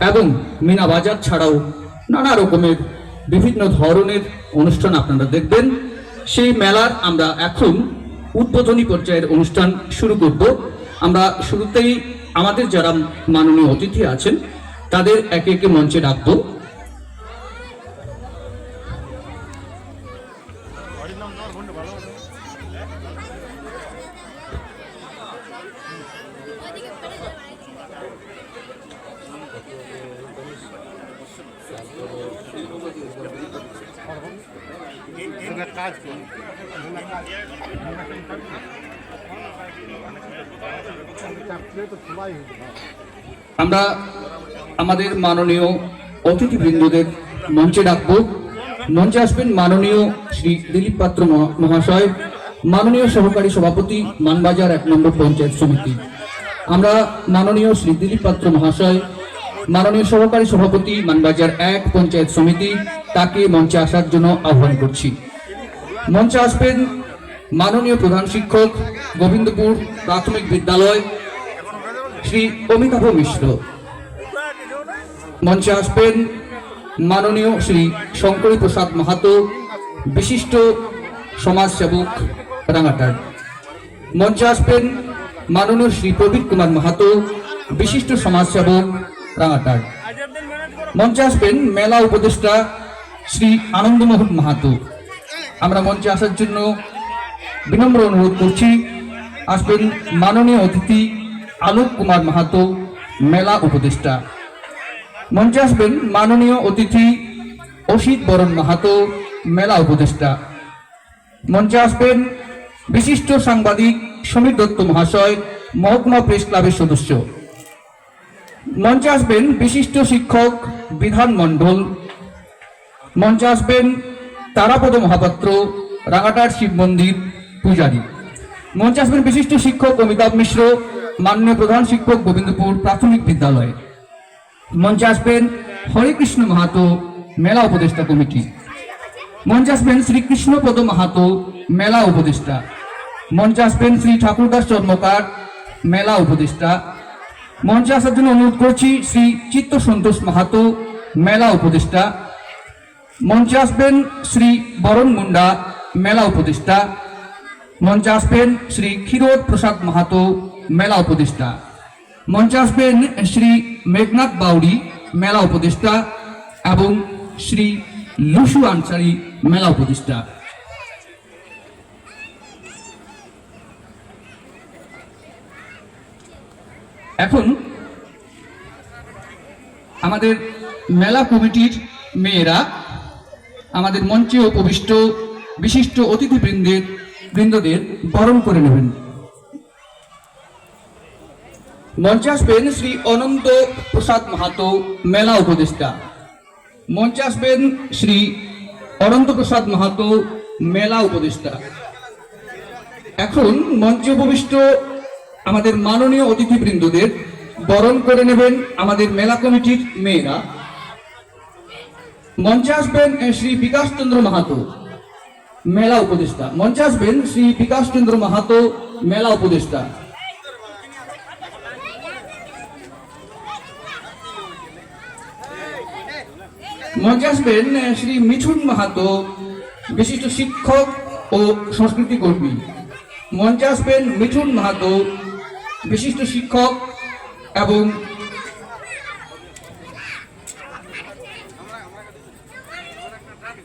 এবং মিনা বাজার ছাড়াও নানা রকমের বিভিন্ন ধরনের অনুষ্ঠান আপনারা দেখবেন। সেই মেলার আমরা এখন উদ্বোধনী পর্যায়ের অনুষ্ঠান শুরু করব। আমরা শুরুতেই আমাদের যারা মাননীয় অতিথি আছেন, তাদের একে একে মঞ্চে ডাকবো। কাজ করি আমরা আমাদের মাননীয় অতিথিবৃন্দদের মঞ্চে ডাকব। মঞ্চে আসবেন মাননীয় শ্রী দিলীপ পাত্র মহা- মহাশয়, মাননীয় সহকারী সভাপতি, মানবাজার এক নম্বর পঞ্চায়েত সমিতি। আমরা মাননীয় শ্রী দিলীপ পাত্র মহাশয়, মাননীয় সহকারী সভাপতি, মানবাজার এক পঞ্চায়েত সমিতি, তাকে মঞ্চে আসার জন্য আহ্বান করছি। মঞ্চে আসবেন মাননীয় প্রধান শিক্ষক গোবিন্দপুর প্রাথমিক বিদ্যালয় শ্রী অমিতাভ মিশ্র। মঞ্চে আসবেন মাননীয় শ্রী শঙ্করী প্রসাদ মাহাতো, বিশিষ্ট সমাজসেবক রাঙাটার। মঞ্চে আসবেন মাননীয় শ্রী প্রবীর কুমার মাহাতো, বিশিষ্ট সমাজসেবক রাঙাটার। মঞ্চে আসবেন মেলা উপদেষ্টা শ্রী আনন্দমোহন মাহাতো। আমরা মঞ্চে আসার জন্য বিনম্র অনুরোধ করছি। আসবেন মাননীয় অতিথি আলোক কুমার মাহাতো, মেলা উপদেষ্টা। মঞ্চে আসবেন মাননীয় অতিথি অসিত বরণ মাহাতো, মেলা উপদেষ্টা। মঞ্চে আসবেন বিশিষ্ট সাংবাদিক সমীর দত্ত মহাশয়, মহকুমা প্রেস ক্লাবের সদস্য। মঞ্চে আসবেন বিশিষ্ট শিক্ষক বিধান মণ্ডল। মঞ্চে আসবেন তারাপদ মহাপাত্র, রাঙাটার শিব মন্দির পূজারী। মঞ্চে আসবেন বিশিষ্ট শিক্ষক অমিতাভ মিশ্র, মাননীয় প্রধান শিক্ষক গোবিন্দপুর প্রাথমিক বিদ্যালয়। মঞ্চে আসবেন হরেকৃষ্ণ মাহাতো, মেলা উপদেষ্টা কমিটি। মঞ্চে আসবেন শ্রীকৃষ্ণপদ মাহাতো, মেলা উপদেষ্টা। মঞ্চে আসবেন শ্রী ঠাকুরদাস চর্মকার, মেলা উপদেষ্টা। মঞ্চে আসার জন্য অনুরোধ করছি, শ্রী চিত্ত সন্তোষ মাহাতো, মেলা উপদেষ্টা। মঞ্চে আসবেন শ্রী বরণ মুন্ডা, মেলা উপদেষ্টা। মঞ্চে আসবেন শ্রী ক্ষীরোদ প্রসাদ মাহাতো, মেলা উপদেষ্টা। মঞ্চে আসবেন শ্রী মেঘনাথ বাউরি মেলা উপদেষ্টা এবং শ্রী লুসু আনসারি, মেলা উপদেষ্টা। এখন আমাদের মেলা কমিটির মেয়েরা আমাদের মঞ্চে উপবিষ্ট বিশিষ্ট অতিথিবৃন্দের, বৃন্দদের বরণ করে নেবেন। মঞ্চে আসবেন শ্রী অনন্ত প্রসাদ মাহাতো, মেলা উপদেষ্টা। মঞ্চে আসবেন শ্রী অনন্ত প্রসাদ মাহাতো, মেলা উপদেষ্টা। এখন মঞ্চে উপবিষ্ট আমাদের মাননীয় অতিথিবৃন্দদের বরণ করে নেবেন আমাদের মেলা কমিটির মেয়েরা। মঞ্চে আসবেন শ্রী বিকাশ চন্দ্র মাহাতো। মেলা উপদেষ্টা। মঞ্চে আসবেন শ্রী বিকাশ চন্দ্র মাহাতো, মেলা উপদেষ্টা। মঞ্চে আসবেন শ্রী মিঠুন মাহাতো, বিশিষ্ট শিক্ষক ও সংস্কৃতি কর্মী। মঞ্চে আসবেন মিঠুন মাহাতো, বিশিষ্ট শিক্ষক এবং আমরা আমরা